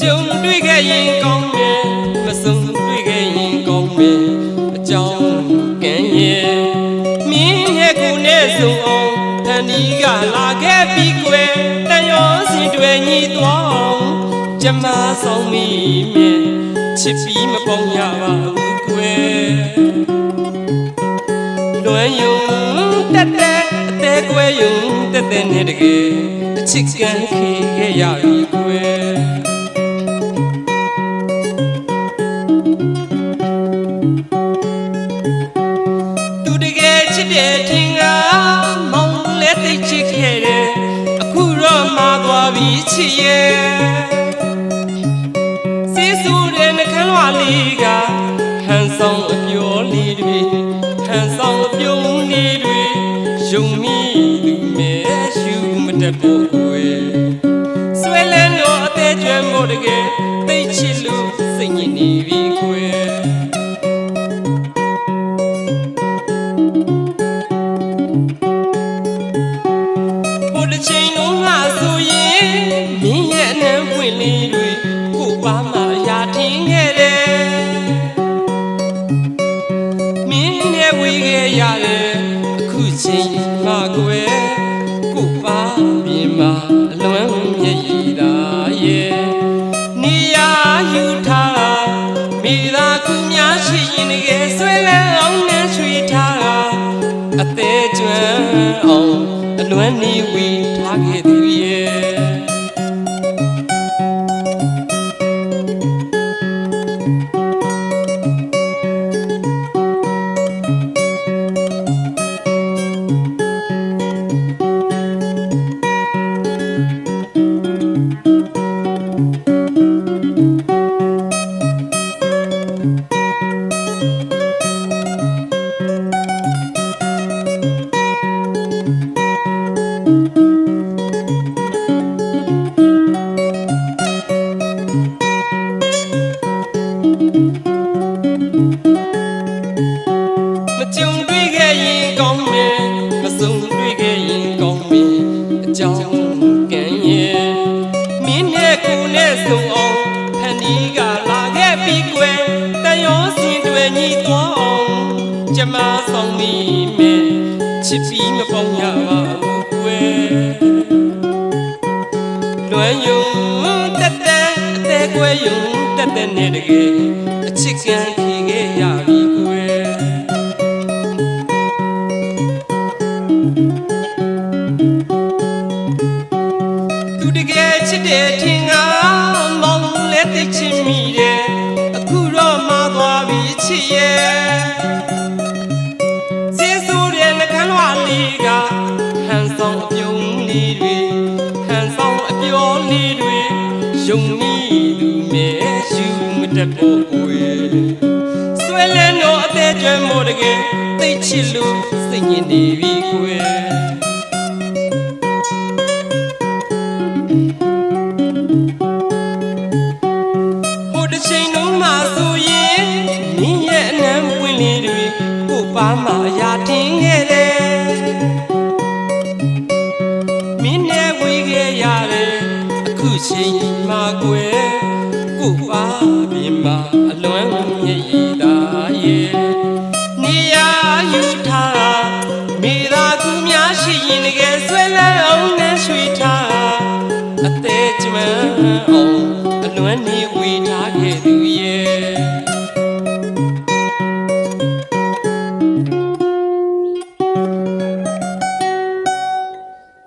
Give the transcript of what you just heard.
ကြုံတွေ့ခဲ့ရင်ကောင်းမယ်မဆုံးတွေ့ခဲ့ရင်ကောင်းမယ်အကြောင်းကံရဲ့မင်းရဲ့ကိုယ်နဲ့ဆုံအောင်တန်ဒီကလာခဲ့ပြီးကွယ်တန်ရောစင်တွေညီတော်ကျမဆောင်မိမယ်ချစ်ပြီးမပေါင်းရပါဘူးကွယ်လွမ်းယုံတက်တက်အသေးကွယ်ယုံတက်တက်နဲ့တကယ်အချစ်ကံခေခဲ့ရပြီကွယ် ချစ်ခဲ့တယ်အခုတော့မှာသွားပြီချစ်ရဲ့စေးဆူတဲ့နှခမ်းလွာလေးကဟန်ဆောင်အပျော်လေးတွေဟန်ဆောင်အပြုံးလေးတွေယုံမိသူမဲရှုမတတ်ဖို့ကိုယ်ဆွဲလန်းတော့အသေးကျွမ်းမို့တကယ်သိချစ်လို့စိတ်ညစ်နေပြီကိုယ် ဝေးခဲ့ရတယ်အခုချိန်မှကွယ်ကိုပါပြင်မှာအလွမ်းမျက်ရည်သာရဲ့နေရာယူထားတာမိသားကူများရှိရင်တကယ်ဆွဲလန်းအောင်နဲ့ချွေထားတာအသေးကျွမ်းအောင်အလွမ်းနေဝီထားခဲ့သူရဲ့ ကြောင်းကံရဲ့မင်းနဲ့ကိုယ်နဲ့စုံအောင်ဖန်ဒီကလာခဲ့ပြီးကွယ်တန်ရောစင်တွေညီသွားအောင်ကျမဆောင်မိမယ်ချစ်ပြီးမပေါင်းရပါဘူးကွယ်လွမ်းယုံတက်တက်အသေးကွယ်ယုံတက်တက်နဲ့တကယ်အချစ်ကန်ခေခဲ့ရ ချစ်တဲ့ထင်ကမောင်လဲသိချင်မိတယ်အခုတော့မှသွားပြီချစ်ရဲ့စေးဆိုးတဲ့နှကမ်းလွာလေးကဟန်ဆောင်အပြုံးလေးတွေဟန်ဆောင်အပြောလေးတွေယုံမိသူမဲရှုမတတ်ဖို့ကိုယ်ဆွဲလဲတော့အသေးကျွမ်းမို့တကယ်သိချစ်လို့စိတ်ညစ်နေပြီကိုယ် ပါမအရာထင်ခဲ့တယ်မင်းနဲ့ဝေးခဲ့ရတယ်အခုချိန်မှကွယ်ကိုပါပြင်မှာအလွမ်းမြည်ရည်သာရဲ့နေရာယူထားမိသားစုများရှိရင်တကယ်ဆွဲလန်းအောင်နဲ့ရွှေထားအသေးကျွမ်းအောင်